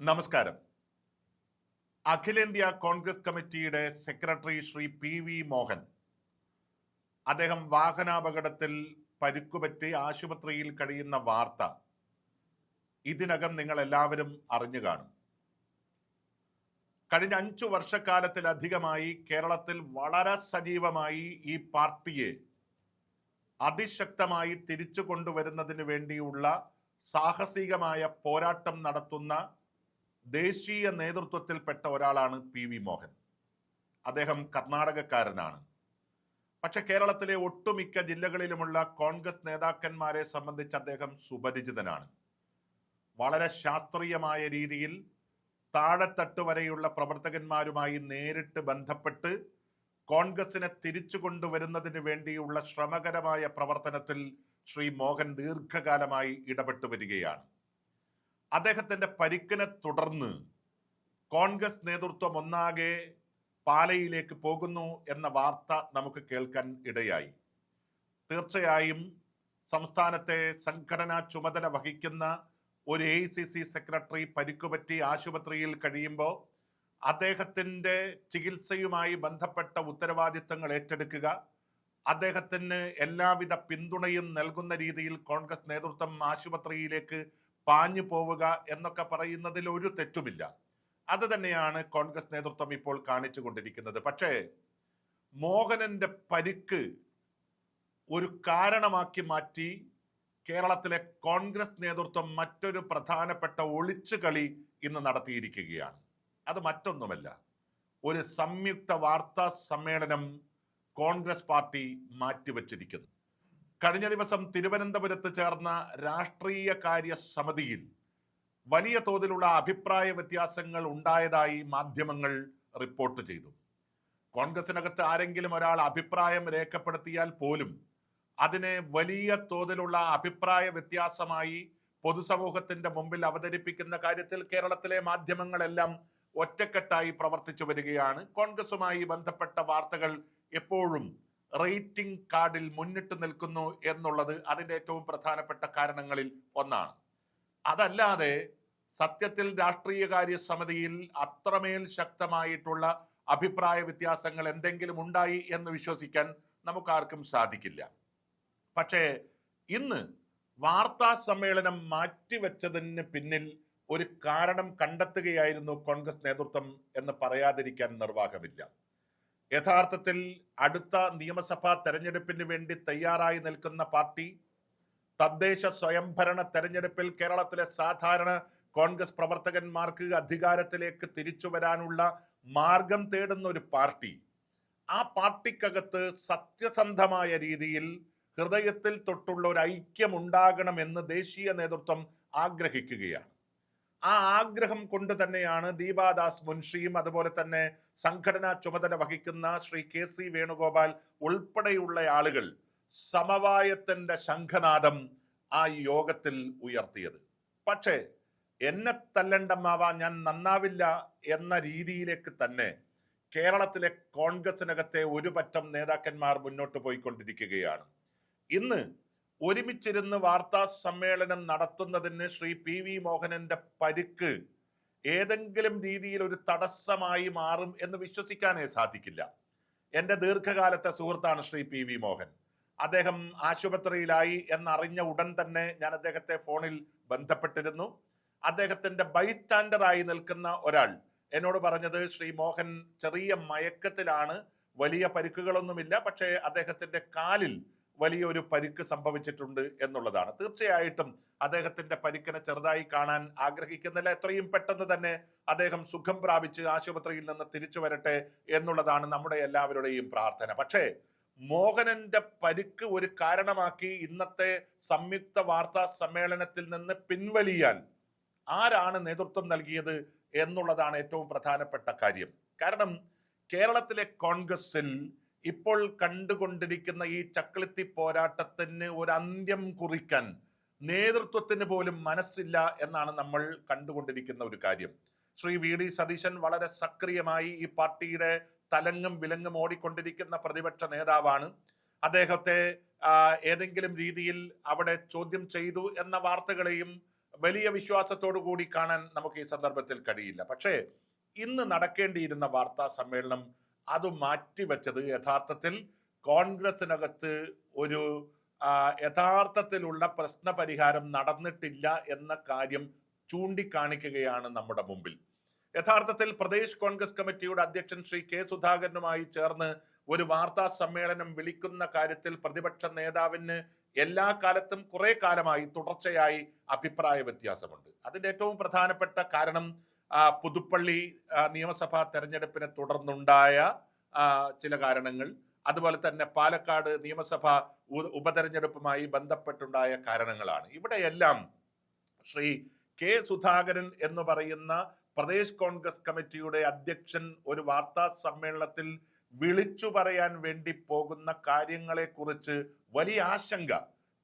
നമസ്കാരം. അഖിലേന്ത്യാ കോൺഗ്രസ് കമ്മിറ്റിയുടെ secretary Shri P V Mohan അദ്ദേഹം വാഹനാപകടത്തിൽ പരിക്കുപറ്റി ആശുപത്രിയിൽ കഴിയുന്ന വാർത്ത ഇതിനകം നിങ്ങൾ എല്ലാവരും അറിഞ്ഞു കാണും. കഴിഞ്ഞ അഞ്ചു വർഷക്കാലത്തിലധികമായി കേരളത്തിൽ വളരെ സജീവമായി ഈ പാർട്ടിയെ അതിശക്തമായി തിരിച്ചു കൊണ്ടുവരുന്നതിന് വേണ്ടിയുള്ള സാഹസികമായ പോരാട്ടം നടത്തുന്ന ദേശീയ നേതൃത്വത്തിൽപ്പെട്ട ഒരാളാണ് പി വി മോഹൻ. അദ്ദേഹം കർണാടകക്കാരനാണ്. പക്ഷെ കേരളത്തിലെ ഒട്ടുമിക്ക ജില്ലകളിലുമുള്ള കോൺഗ്രസ് നേതാക്കന്മാരെ സംബന്ധിച്ച് അദ്ദേഹം സുപരിചിതനാണ്. വളരെ ശാസ്ത്രീയമായ രീതിയിൽ താഴെത്തട്ട് വരെയുള്ള പ്രവർത്തകന്മാരുമായി നേരിട്ട് ബന്ധപ്പെട്ട് കോൺഗ്രസിനെ തിരിച്ചു കൊണ്ടുവരുന്നതിന് വേണ്ടിയുള്ള ശ്രമകരമായ പ്രവർത്തനത്തിൽ ശ്രീ മോഹൻ ദീർഘകാലമായി ഇടപെട്ടു വരികയാണ്. അദ്ദേഹത്തിന്റെ പരിക്കിനെ തുടർന്ന് കോൺഗ്രസ് നേതൃത്വം ഒന്നാകെ പാലയിലേക്ക് പോകുന്നു എന്ന വാർത്ത നമുക്ക് കേൾക്കാൻ ഇടയായി. തീർച്ചയായും സംസ്ഥാനത്തെ സംഘടനാ ചുമതല വഹിക്കുന്ന ഒരു എ സെക്രട്ടറി പരിക്കുപറ്റി ആശുപത്രിയിൽ കഴിയുമ്പോൾ അദ്ദേഹത്തിന്റെ ചികിത്സയുമായി ബന്ധപ്പെട്ട ഉത്തരവാദിത്തങ്ങൾ ഏറ്റെടുക്കുക അദ്ദേഹത്തിന് എല്ലാവിധ പിന്തുണയും നൽകുന്ന രീതിയിൽ കോൺഗ്രസ് നേതൃത്വം ആശുപത്രിയിലേക്ക് പാഞ്ഞു പോവുക എന്നൊക്കെ പറയുന്നതിൽ ഒരു തെറ്റുമില്ല. അത് തന്നെയാണ് കോൺഗ്രസ് നേതൃത്വം ഇപ്പോൾ കാണിച്ചു കൊണ്ടിരിക്കുന്നത്. പക്ഷേ മോഹനന്റെ പരിക്ക് ഒരു കാരണമാക്കി മാറ്റി കേരളത്തിലെ കോൺഗ്രസ് നേതൃത്വം മറ്റൊരു പ്രധാനപ്പെട്ട ഒളിച്ചുകളി ഇന്ന് നടത്തിയിരിക്കുകയാണ്. അത് മറ്റൊന്നുമല്ല. ഒരു സംയുക്ത വാർത്താ സമ്മേളനം കോൺഗ്രസ് പാർട്ടി മാറ്റിവെച്ചിരിക്കുന്നു. കഴിഞ്ഞ ദിവസം തിരുവനന്തപുരത്ത് ചേർന്ന രാഷ്ട്രീയ കാര്യ സമിതിയിൽ വലിയ തോതിലുള്ള അഭിപ്രായ വ്യത്യാസങ്ങൾ ഉണ്ടായതായി മാധ്യമങ്ങൾ റിപ്പോർട്ട് ചെയ്തു. കോൺഗ്രസിനകത്ത് ആരെങ്കിലും ഒരാൾ അഭിപ്രായം രേഖപ്പെടുത്തിയാൽ പോലും അതിനെ വലിയ തോതിലുള്ള അഭിപ്രായ വ്യത്യാസമായി പൊതുസമൂഹത്തിന്റെ മുമ്പിൽ അവതരിപ്പിക്കുന്ന കാര്യത്തിൽ കേരളത്തിലെ മാധ്യമങ്ങളെല്ലാം ഒറ്റക്കെട്ടായി പ്രവർത്തിച്ചു വരികയാണ്. കോൺഗ്രസുമായി ബന്ധപ്പെട്ട വാർത്തകൾ എപ്പോഴും റേറ്റിംഗ് കാർഡിൽ മുന്നിട്ട് നിൽക്കുന്നു എന്നുള്ളത് അതിന്റെ ഏറ്റവും പ്രധാനപ്പെട്ട കാരണങ്ങളിൽ ഒന്നാണ്. അതല്ലാതെ സത്യത്തിൽ രാഷ്ട്രീയകാര്യ സമിതിയിൽ അത്രമേൽ ശക്തമായിട്ടുള്ള അഭിപ്രായ വ്യത്യാസങ്ങൾ എന്തെങ്കിലും ഉണ്ടായി എന്ന് വിശ്വസിക്കാൻ നമുക്കാർക്കും സാധിക്കില്ല. പക്ഷേ ഇന്ന് വാർത്താ സമ്മേളനം മാറ്റിവെച്ചതിന് പിന്നിൽ ഒരു കാരണം കണ്ടെത്തുകയായിരുന്നു കോൺഗ്രസ് നേതൃത്വം എന്ന് പറയാതിരിക്കാൻ നിർവാഹമില്ല. യഥാർത്ഥത്തിൽ അടുത്ത നിയമസഭാ തെരഞ്ഞെടുപ്പിന് വേണ്ടി തയ്യാറായി നിൽക്കുന്ന പാർട്ടി തദ്ദേശ സ്വയംഭരണ തെരഞ്ഞെടുപ്പിൽ കേരളത്തിലെ സാധാരണ കോൺഗ്രസ് പ്രവർത്തകന്മാർക്ക് അധികാരത്തിലേക്ക് തിരിച്ചു വരാനുള്ള മാർഗം തേടുന്ന ഒരു പാർട്ടി. ആ പാർട്ടിക്കകത്ത് സത്യസന്ധമായ രീതിയിൽ ഹൃദയത്തിൽ തൊട്ടുള്ള ഒരു ഐക്യം ഉണ്ടാകണമെന്ന് ദേശീയ നേതൃത്വം ആഗ്രഹിക്കുകയാണ്. ആ ആഗ്രഹം കൊണ്ട് തന്നെയാണ് ദീപാദാസ് മുൻഷിയും അതുപോലെ തന്നെ സംഘടനാ ചുമതല വഹിക്കുന്ന ശ്രീ കെ സി വേണുഗോപാൽ ഉൾപ്പെടെയുള്ള ആളുകൾ സമവായത്തിന്റെ ശംഖനാദം ആ യോഗത്തിൽ ഉയർത്തിയത്. പക്ഷേ എന്നെ തല്ലണ്ടമാവാ ഞാൻ നന്നാവില്ല എന്ന രീതിയിലേക്ക് തന്നെ കേരളത്തിലെ കോൺഗ്രസിനകത്തെ ഒരു പറ്റം നേതാക്കന്മാർ മുന്നോട്ട് പോയിക്കൊണ്ടിരിക്കുകയാണ്. ഇന്ന് ഒരുമിച്ചിരുന്ന് വാർത്താ സമ്മേളനം നടത്തുന്നതിന് ശ്രീ പി വി മോഹനന്റെ പരിക്ക് ഏതെങ്കിലും രീതിയിൽ ഒരു തടസ്സമായി മാറും എന്ന് വിശ്വസിക്കാനേ സാധിക്കില്ല. എന്റെ ദീർഘകാലത്തെ സുഹൃത്താണ് ശ്രീ പി വി മോഹൻ. അദ്ദേഹം ആശുപത്രിയിലായി എന്നറിഞ്ഞ ഉടൻ തന്നെ ഞാൻ അദ്ദേഹത്തെ ഫോണിൽ ബന്ധപ്പെട്ടിരുന്നു. അദ്ദേഹത്തിന്റെ ബൈസ്റ്റാൻഡറായി നിൽക്കുന്ന ഒരാൾ എന്നോട് പറഞ്ഞത് ശ്രീ മോഹൻ ചെറിയ മയക്കത്തിലാണ് വലിയ പരിക്കുകളൊന്നുമില്ല പക്ഷേ അദ്ദേഹത്തിന്റെ കാലിൽ വലിയൊരു പരിക്ക് സംഭവിച്ചിട്ടുണ്ട് എന്നുള്ളതാണ്. തീർച്ചയായിട്ടും അദ്ദേഹത്തിന്റെ പരിക്കിനെ ചെറുതായി കാണാൻ ആഗ്രഹിക്കുന്നില്ല. എത്രയും പെട്ടെന്ന് തന്നെ അദ്ദേഹം സുഖം പ്രാപിച്ച് ആശുപത്രിയിൽ നിന്ന് തിരിച്ചു വരട്ടെ എന്നുള്ളതാണ് നമ്മുടെ എല്ലാവരുടെയും പ്രാർത്ഥന. പക്ഷേ മോഹനന്റെ പരിക്ക് ഒരു കാരണമാക്കി ഇന്നത്തെ സംയുക്ത വാർത്താ സമ്മേളനത്തിൽ നിന്ന് പിൻവലിയാൻ ആരാണ് നേതൃത്വം നൽകിയത് എന്നുള്ളതാണ് ഏറ്റവും പ്രധാനപ്പെട്ട കാര്യം. കാരണം കേരളത്തിലെ കോൺഗ്രസിൽ ഇപ്പോൾ കണ്ടുകൊണ്ടിരിക്കുന്ന ഈ ചക്കളിത്തി പോരാട്ടത്തിന് ഒരു അന്ത്യം കുറിക്കാൻ നേതൃത്വത്തിന് പോലും മനസ്സില്ല എന്നാണ് നമ്മൾ കണ്ടുകൊണ്ടിരിക്കുന്ന ഒരു കാര്യം. ശ്രീ വി ഡി സതീശൻ വളരെ സക്രിയമായി ഈ പാർട്ടിയുടെ തലങ്ങും വിലങ്ങും ഓടിക്കൊണ്ടിരിക്കുന്ന പ്രതിപക്ഷ നേതാവാണ്. അദ്ദേഹത്തെ ഏതെങ്കിലും രീതിയിൽ അവിടെ ചോദ്യം ചെയ്തു എന്ന വാർത്തകളെയും വലിയ വിശ്വാസത്തോടു കൂടി കാണാൻ നമുക്ക് ഈ സന്ദർഭത്തിൽ കഴിയില്ല. പക്ഷേ ഇന്ന് നടക്കേണ്ടിയിരുന്ന വാർത്താ സമ്മേളനം അത് മാറ്റിവെച്ചത്. യഥാർത്ഥത്തിൽ കോൺഗ്രസിനകത്ത് ഒരു യഥാർത്ഥത്തിലുള്ള പ്രശ്ന പരിഹാരം നടന്നിട്ടില്ല എന്ന കാര്യം ചൂണ്ടിക്കാണിക്കുകയാണ് നമ്മുടെ മുമ്പിൽ. യഥാർത്ഥത്തിൽ പ്രദേശ് കോൺഗ്രസ് കമ്മിറ്റിയുടെ അധ്യക്ഷൻ ശ്രീ കെ സുധാകരനുമായി ചേർന്ന് ഒരു വാർത്താ സമ്മേളനം വിളിക്കുന്ന കാര്യത്തിൽ പ്രതിപക്ഷ നേതാവിന് എല്ലാ കാലത്തും കുറെ കാലമായി തുടർച്ചയായി അഭിപ്രായ വ്യത്യാസമുണ്ട്. അതിന്റെ ഏറ്റവും പ്രധാനപ്പെട്ട കാരണം പുതുപ്പള്ളി നിയമസഭാ തെരഞ്ഞെടുപ്പിനെ തുടർന്നുണ്ടായ ചില കാരണങ്ങൾ. അതുപോലെ തന്നെ പാലക്കാട് നിയമസഭാ ഉപതെരഞ്ഞെടുപ്പുമായി ബന്ധപ്പെട്ടുണ്ടായ കാരണങ്ങളാണ്. ഇവിടെയെല്ലാം ശ്രീ കെ സുധാകരൻ എന്ന് പറയുന്ന പ്രദേശ് കോൺഗ്രസ് കമ്മിറ്റിയുടെ അധ്യക്ഷൻ ഒരു വാർത്താ സമ്മേളനത്തിൽ വിളിച്ചു പറയാൻ വേണ്ടി പോകുന്ന കാര്യങ്ങളെ കുറിച്ച് വലിയ ആശങ്ക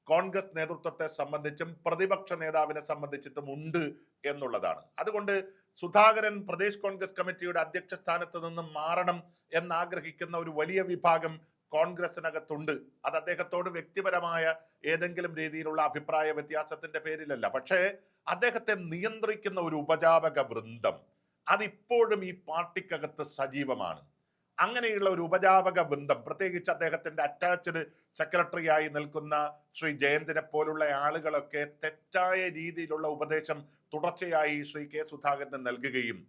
കോൺഗ്രസ് നേതൃത്വത്തെ സംബന്ധിച്ചും പ്രതിപക്ഷ നേതാവിനെ സംബന്ധിച്ചിട്ടും ഉണ്ട് എന്നുള്ളതാണ്. അതുകൊണ്ട് സുധാകരൻ പ്രദേശ് കോൺഗ്രസ് കമ്മിറ്റിയുടെ അധ്യക്ഷ സ്ഥാനത്ത് നിന്നും മാറണം എന്നാഗ്രഹിക്കുന്ന ഒരു വലിയ വിഭാഗം കോൺഗ്രസിനകത്തുണ്ട്. അത് അദ്ദേഹത്തോട് വ്യക്തിപരമായ ഏതെങ്കിലും രീതിയിലുള്ള അഭിപ്രായ വ്യത്യാസത്തിന്റെ പേരിലല്ല. പക്ഷേ അദ്ദേഹത്തെ നിയന്ത്രിക്കുന്ന ഒരു ഉപജാപക വൃന്ദം അതിപ്പോഴും ഈ പാർട്ടിക്കകത്ത് സജീവമാണ്. അങ്ങനെയുള്ള ഒരു ഉപജാപക ബന്ധം പ്രത്യേകിച്ച് അദ്ദേഹത്തിന്റെ അറ്റാച്ച്ഡ് സെക്രട്ടറിയായി നിൽക്കുന്ന ശ്രീ ജയന്തിനെ പോലുള്ള ആളുകളൊക്കെ തെറ്റായ രീതിയിലുള്ള ഉപദേശം തുടർച്ചയായി ശ്രീ കെ സുധാകരന് നൽകുകയും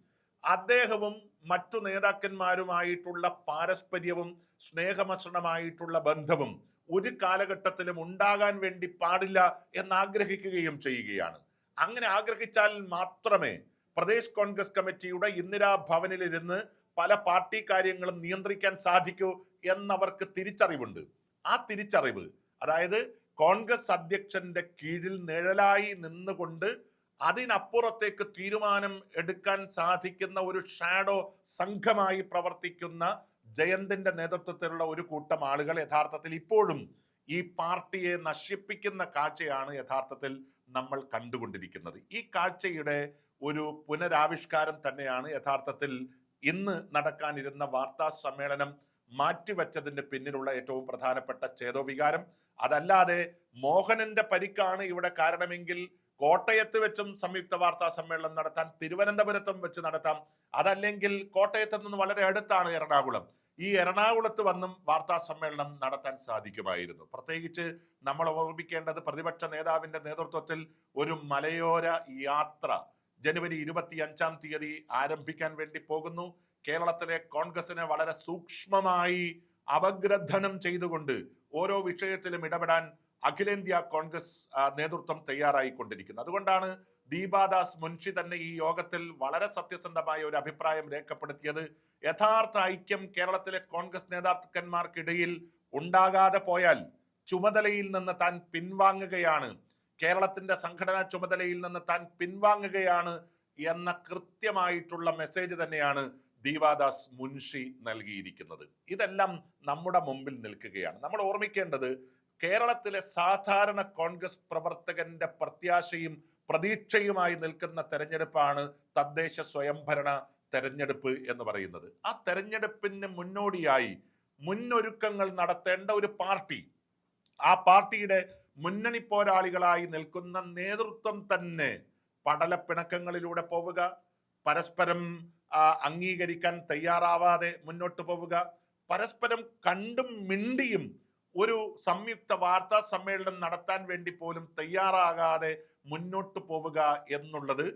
അദ്ദേഹവും മറ്റു നേതാക്കന്മാരുമായിട്ടുള്ള പാരസ്പര്യവും സ്നേഹമസണമായിട്ടുള്ള ബന്ധവും ഒരു കാലഘട്ടത്തിലും ഉണ്ടാകാൻ വേണ്ടി പാടില്ല എന്നാഗ്രഹിക്കുകയും ചെയ്യുകയാണ്. അങ്ങനെ ആഗ്രഹിച്ചാൽ മാത്രമേ പ്രദേശ് കോൺഗ്രസ് കമ്മിറ്റിയുടെ ഇന്ദിരാ ഭവനിലിരുന്ന് പല പാർട്ടി കാര്യങ്ങളും നിയന്ത്രിക്കാൻ സാധിക്കൂ എന്നവർക്ക് തിരിച്ചറിവുണ്ട്. ആ തിരിച്ചറിവ് അതായത് കോൺഗ്രസ് അധ്യക്ഷന്റെ കീഴിൽ നിഴലായി നിന്നുകൊണ്ട് അതിനപ്പുറത്തേക്ക് തീരുമാനം എടുക്കാൻ സാധിക്കുന്ന ഒരു ഷാഡോ സംഘമായി പ്രവർത്തിക്കുന്ന ജയന്തിന്റെ നേതൃത്വത്തിലുള്ള ഒരു കൂട്ടം ആളുകൾ യഥാർത്ഥത്തിൽ ഇപ്പോഴും ഈ പാർട്ടിയെ നശിപ്പിക്കുന്ന കാഴ്ചയാണ് യഥാർത്ഥത്തിൽ നമ്മൾ കണ്ടുകൊണ്ടിരിക്കുന്നത്. ഈ കാഴ്ചയുടെ ഒരു പുനരാവിഷ്കാരം തന്നെയാണ് യഥാർത്ഥത്തിൽ ഇന്ന് നടക്കാനിരുന്ന വാർത്താ സമ്മേളനം മാറ്റിവെച്ചതിന്റെ പിന്നിലുള്ള ഏറ്റവും പ്രധാനപ്പെട്ട ചേതോവികാരം. അതല്ലാതെ മോഹനന്റെ പരിക്കാണ് ഇവിടെ കാരണമെങ്കിൽ കോട്ടയത്ത് വെച്ചും സംയുക്ത വാർത്താ സമ്മേളനം നടത്താൻ തിരുവനന്തപുരത്തും വെച്ച് നടത്താം. അതല്ലെങ്കിൽ കോട്ടയത്ത് നിന്ന് വളരെ അടുത്താണ് എറണാകുളം. ഈ എറണാകുളത്ത് വന്നും വാർത്താ സമ്മേളനം നടത്താൻ സാധിക്കുമായിരുന്നു. പ്രത്യേകിച്ച് നമ്മൾ ഓർമ്മിക്കേണ്ടത് പ്രതിപക്ഷ നേതാവിന്റെ നേതൃത്വത്തിൽ ഒരു മലയോര യാത്ര ജനുവരി ഇരുപത്തി അഞ്ചാം തീയതി ആരംഭിക്കാൻ വേണ്ടി പോകുന്നു. കേരളത്തിലെ കോൺഗ്രസിനെ വളരെ സൂക്ഷ്മമായി അപഗ്രഥനം ചെയ്തുകൊണ്ട് ഓരോ വിഷയത്തിലും ഇടപെടാൻ അഖിലേന്ത്യാ കോൺഗ്രസ് നേതൃത്വം തയ്യാറായിക്കൊണ്ടിരിക്കുന്നത് അതുകൊണ്ടാണ് ദീപാദാസ് മുൻഷി തന്നെ ഈ യോഗത്തിൽ വളരെ സത്യസന്ധമായ ഒരു അഭിപ്രായം രേഖപ്പെടുത്തിയത്. യഥാർത്ഥ ഐക്യം കേരളത്തിലെ കോൺഗ്രസ് നേതാക്കന്മാർക്കിടയിൽ ഉണ്ടാകാതെ പോയാൽ ചുമതലയിൽ നിന്ന് താൻ പിൻവാങ്ങുകയാണ്. കേരളത്തിന്റെ സംഘടനാ ചുമതലയിൽ നിന്ന് താൻ പിൻവാങ്ങുകയാണ് എന്ന കൃത്യമായിട്ടുള്ള മെസ്സേജ് തന്നെയാണ് ദീപാദാസ് മുൻഷി നൽകിയിരിക്കുന്നത്. ഇതെല്ലാം നമ്മുടെ മുമ്പിൽ നിൽക്കുകയാണ്. നമ്മൾ ഓർമ്മിക്കേണ്ടത് കേരളത്തിലെ സാധാരണ കോൺഗ്രസ് പ്രവർത്തകന്റെ പ്രത്യാശയും പ്രതീക്ഷയുമായി നിൽക്കുന്ന തെരഞ്ഞെടുപ്പാണ് തദ്ദേശ സ്വയംഭരണ തെരഞ്ഞെടുപ്പ് എന്ന് പറയുന്നത്. ആ തെരഞ്ഞെടുപ്പിന് മുന്നോടിയായി മുന്നൊരുക്കങ്ങൾ നടത്തേണ്ട ഒരു പാർട്ടി ആ പാർട്ടിയുടെ മുന്നണി പോരാളികളായി നിൽക്കുന്ന നേതൃത്വം തന്നെ പടലപ്പിണക്കങ്ങളിലൂടെ പോവുക പരസ്പരം അംഗീകരിക്കാൻ തയ്യാറാവാതെ മുന്നോട്ട് പോവുക പരസ്പരം കണ്ടും മിണ്ടിയും ഒരു സംയുക്ത വാർത്താ സമ്മേളനം നടത്താൻ വേണ്ടി പോലും തയ്യാറാകാതെ മുന്നോട്ട് പോവുക എന്നുള്ളത്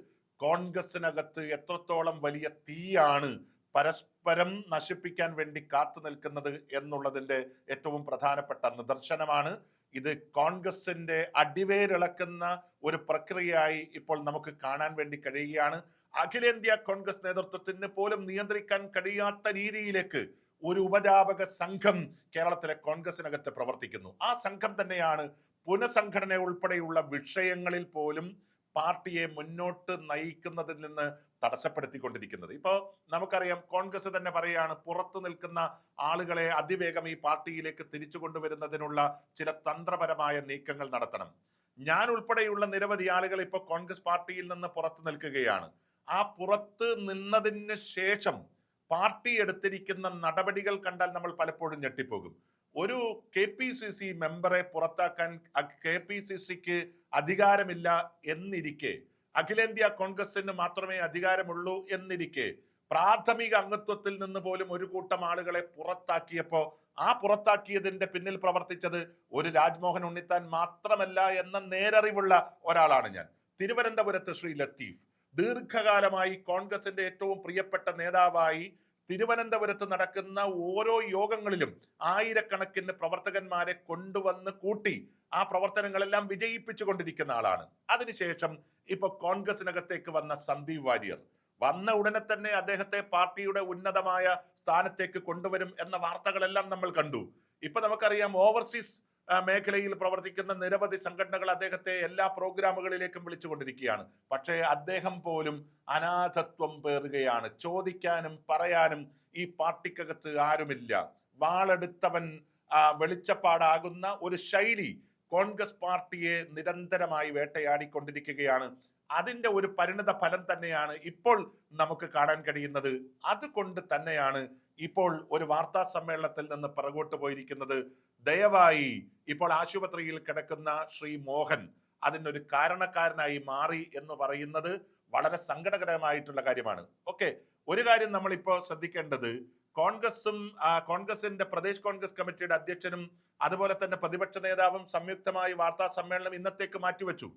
കോൺഗ്രസിനകത്ത് എത്രത്തോളം വലിയ തീയാണ് പരസ്പരം നശിപ്പിക്കാൻ വേണ്ടി കാത്തു നിൽക്കുന്നത് എന്നുള്ളതിന്റെ ഏറ്റവും പ്രധാനപ്പെട്ട നിദർശനമാണ്. ഇത് കോൺഗ്രസിന്റെ അടിവേരിളക്കുന്ന ഒരു പ്രക്രിയയായി ഇപ്പോൾ നമുക്ക് കാണാൻ വേണ്ടി കഴിയുകയാണ്. അഖിലേന്ത്യാ കോൺഗ്രസ് നേതൃത്വത്തിന് പോലും നിയന്ത്രിക്കാൻ കഴിയാത്ത രീതിയിലേക്ക് ഒരു ഉപജാപക സംഘം കേരളത്തിലെ കോൺഗ്രസിനകത്ത് പ്രവർത്തിക്കുന്നു. ആ സംഘം തന്നെയാണ് പുനഃസംഘടന ഉൾപ്പെടെയുള്ള വിഷയങ്ങളിൽ പോലും പാർട്ടിയെ മുന്നോട്ട് നയിക്കുന്നതിൽ നിന്ന് തടസ്സപ്പെടുത്തിക്കൊണ്ടിരിക്കുന്നത്. ഇപ്പോ നമുക്കറിയാം കോൺഗ്രസ് തന്നെ പറയുകയാണ് പുറത്തു നിൽക്കുന്ന ആളുകളെ അതിവേഗം ഈ പാർട്ടിയിലേക്ക് തിരിച്ചു കൊണ്ടുവരുന്നതിനുള്ള ചില തന്ത്രപരമായ നീക്കങ്ങൾ നടത്തണം. ഞാൻ ഉൾപ്പെടെയുള്ള നിരവധി ആളുകൾ ഇപ്പോൾ കോൺഗ്രസ് പാർട്ടിയിൽ നിന്ന് പുറത്തു നിൽക്കുകയാണ്. ആ പുറത്ത് നിന്നതിന് ശേഷം പാർട്ടി എടുത്തിരിക്കുന്ന നടപടികൾ കണ്ടാൽ നമ്മൾ പലപ്പോഴും ഞെട്ടിപ്പോകും. ഒരു കെ പി സി സി മെമ്പറെ പുറത്താക്കാൻ കെ പി സി സിക്ക് അധികാരമില്ല എന്നിരിക്കെ അഖിലേന്ത്യാ കോൺഗ്രസിന് മാത്രമേ അധികാരമുള്ളൂ എന്നിരിക്കെ പ്രാഥമിക അംഗത്വത്തിൽ നിന്ന് പോലും ഒരു കൂട്ടം ആളുകളെ പുറത്താക്കിയപ്പോ ആ പുറത്താക്കിയതിന്റെ പിന്നിൽ പ്രവർത്തിച്ചത് ഒരു രാജ്മോഹൻ ഉണ്ണിത്താൻ മാത്രമല്ല എന്ന നേരറിവുള്ള ഒരാളാണ് ഞാൻ. തിരുവനന്തപുരത്ത് ശ്രീ ലത്തീഫ്. ദീർഘകാലമായി കോൺഗ്രസിന്റെ ഏറ്റവും പ്രിയപ്പെട്ട നേതാവായി തിരുവനന്തപുരത്ത് നടക്കുന്ന ഓരോ യോഗങ്ങളിലും ആയിരക്കണക്കിന് പ്രവർത്തകന്മാരെ കൊണ്ടുവന്ന് കൂട്ടി ആ പ്രവർത്തനങ്ങളെല്ലാം വിജയിപ്പിച്ചു കൊണ്ടിരിക്കുന്ന ആളാണ്. അതിനുശേഷം ഇപ്പൊ കോൺഗ്രസിനകത്തേക്ക് വന്ന സന്ദീപ് വാര്യർ വന്ന ഉടനെ തന്നെ അദ്ദേഹത്തെ പാർട്ടിയുടെ ഉന്നതമായ സ്ഥാനത്തേക്ക് കൊണ്ടുവരും എന്ന വാർത്തകളെല്ലാം നമ്മൾ കണ്ടു. ഇപ്പൊ നമുക്കറിയാം ഓവർസീസ് മേഖലയിൽ പ്രവർത്തിക്കുന്ന നിരവധി സംഘടനകൾ അദ്ദേഹത്തെ എല്ലാ പ്രോഗ്രാമുകളിലേക്കും വിളിച്ചുകൊണ്ടിരിക്കുകയാണ്. പക്ഷേ അദ്ദേഹം പോലും അനാഥത്വം പേറുകയാണ്. ചോദിക്കാനും പറയാനും ഈ പാർട്ടിക്കകത്ത് ആരുമില്ല. വാളെടുത്തവൻ വെളിച്ചപ്പാടാകുന്ന ഒരു ശൈലി കോൺഗ്രസ് പാർട്ടിയെ നിരന്തരമായി വേട്ടയാടിക്കൊണ്ടിരിക്കുകയാണ്. അതിന്റെ ഒരു പരിണിത ഫലം തന്നെയാണ് ഇപ്പോൾ നമുക്ക് കാണാൻ കഴിയുന്നത്. അതുകൊണ്ട് തന്നെയാണ് ഇപ്പോൾ ഒരു വാർത്താ സമ്മേളനത്തിൽ നിന്ന് പിറകോട്ട് പോയിരിക്കുന്നത്. ദയവായി ഇപ്പോൾ ആശുപത്രിയിൽ കിടക്കുന്ന ശ്രീ മോഹൻ അതിനൊരു കാരണക്കാരനായി മാറി എന്ന് പറയുന്നത് വളരെ സങ്കടകരമായിട്ടുള്ള കാര്യമാണ്. ഓക്കെ ഒരു കാര്യം നമ്മൾ ഇപ്പോൾ ശ്രദ്ധിക്കേണ്ടത്. കോൺഗ്രസും കോൺഗ്രസിന്റെ പ്രദേശ് കോൺഗ്രസ് കമ്മിറ്റിയുടെ അധ്യക്ഷനും അതുപോലെ തന്നെ പ്രതിപക്ഷ നേതാവും സംയുക്തമായി വാർത്താ സമ്മേളനം ഇന്നത്തേക്ക് മാറ്റിവെച്ചു.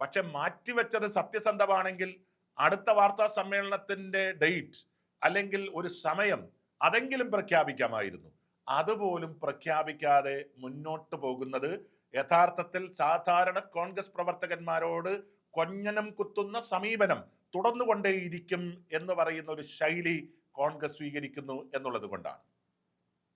പക്ഷെ മാറ്റിവെച്ചത് സത്യസന്ധമാണെങ്കിൽ അടുത്ത വാർത്താ സമ്മേളനത്തിന്റെ ഡേറ്റ് അല്ലെങ്കിൽ ഒരു സമയം അതെങ്കിലും പ്രഖ്യാപിക്കാമായിരുന്നു. അതുപോലും പ്രഖ്യാപിക്കാതെ മുന്നോട്ട് പോകുന്നത് യഥാർത്ഥത്തിൽ സാധാരണ കോൺഗ്രസ് പ്രവർത്തകന്മാരോട് കൊഞ്ഞനം കുത്തുന്ന സമീപനം തുടർന്നുകൊണ്ടേയിരിക്കും എന്ന് പറയുന്ന ഒരു ശൈലി കോൺഗ്രസ് സ്വീകരിക്കുന്നു എന്നുള്ളത് കൊണ്ടാണ്.